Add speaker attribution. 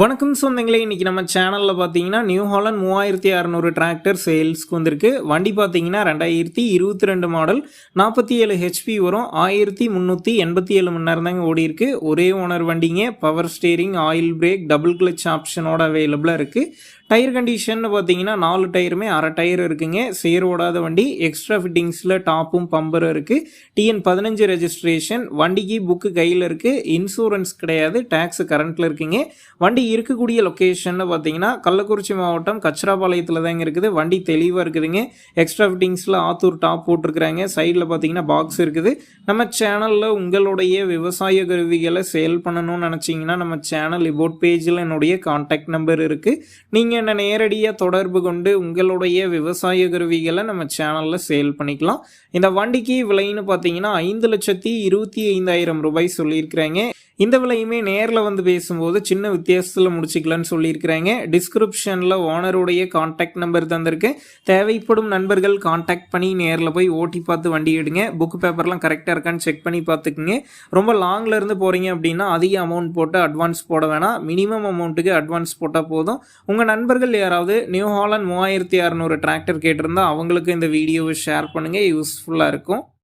Speaker 1: வணக்கம் சொந்தங்களே இன்றைக்கி நம்ம சேனலில் பார்த்தீங்கன்னா நியூ ஹாலண்ட் மூவாயிரத்தி அறநூறு டிராக்டர் சேல்ஸ்க்கு வந்திருக்கு. வண்டி பார்த்தீங்கன்னா ரெண்டாயிரத்தி இருபத்தி ரெண்டு மாடல் நாற்பத்தி ஏழு ஹெச்பி வரும். ஆயிரத்தி முந்நூற்றி எண்பத்தி ஏழு மணி நேரம் தாங்க ஓடி இருக்கு ஒரே ஓனர் வண்டிங்க. Power steering oil brake double clutch ஆப்ஷனோட அவைலபிளாக இருக்குது டயர் கண்டிஷன் பார்த்தீங்கன்னா நாலு டயருமே அரை டயர் இருக்குங்க. சேர் ஓடாத வண்டி எக்ஸ்ட்ரா ஃபிட்டிங்ஸில் டாப்பும் பம்பரும் இருக்குது டிஎன் பதினஞ்சு ரெஜிஸ்ட்ரேஷன் வண்டிக்கு புக்கு கையில் இருக்குது இன்சூரன்ஸ் கிடையாது டேக்ஸ் கரண்ட்டில் இருக்குங்க. வண்டி இருக்கக்கூடிய லொக்கேஷன் பார்த்தீங்கன்னா கள்ளக்குறிச்சி மாவட்டம் கச்சராபாளையத்தில் தாங்க இருக்குது. வண்டி தெளிவாக இருக்குதுங்க. எக்ஸ்ட்ரா ஃபிட்டிங்ஸில் ஆத்தூர் டாப் போட்டிருக்கிறாங்க. சைடில் பார்த்தீங்கன்னா பாக்ஸ் இருக்குது. நம்ம சேனலில் உங்களுடைய விவசாய கருவிகளை சேல் பண்ணணும்னு நினச்சிங்கன்னா நம்ம சேனல் இபோட் பேஜில் என்னுடைய காண்டாக்ட் நம்பர் இருக்குது நீங்கள் என்ன நேரடியாக தொடர்பு கொண்டு உங்களுடைய விவசாய கருவிகளை நம்ம சேனலில் சேல் பண்ணிக்கலாம். இந்த வண்டிக்கு விலைன்னு பார்த்தீங்கன்னா ஐந்து லட்சத்தி இருபத்தி ஐந்தாயிரம் ரூபாய் சொல்லியிருக்கிறாங்க. இந்த விலையுமே நேரில் வந்து பேசும்போது சின்ன வித்தியாசத்தில் முடிச்சுக்கலான்னு சொல்லியிருக்கிறாங்க. டிஸ்கிரிப்ஷனில் ஓனருடைய காண்டாக்ட் நம்பர் தந்திருக்கேன் தேவைப்படும் நண்பர்கள் காண்டாக்ட் பண்ணி நேரில் போய் ஓட்டி பார்த்து வண்டி எடுங்க. புக் பேப்பர்லாம் கரெக்டாக இருக்கான்னு செக் பண்ணி பார்த்துக்குங்க. ரொம்ப லாங்கில் இருந்து போகிறீங்க அப்படின்னா அதிக அமௌண்ட் போட்டு அட்வான்ஸ் போட வேணாம். மினிமம் அமௌண்ட்டுக்கு அட்வான்ஸ் போட்டால் போதும். உங்கள் நண்பர்கள் யாராவது நியூ ஹாலண்ட் மூவாயிரத்தி அறநூறு டிராக்டர் கேட்டிருந்தா அவங்களுக்கு இந்த வீடியோவை ஷேர் பண்ணுங்கள் யூஸ்ஃபுல்லாக இருக்கும்.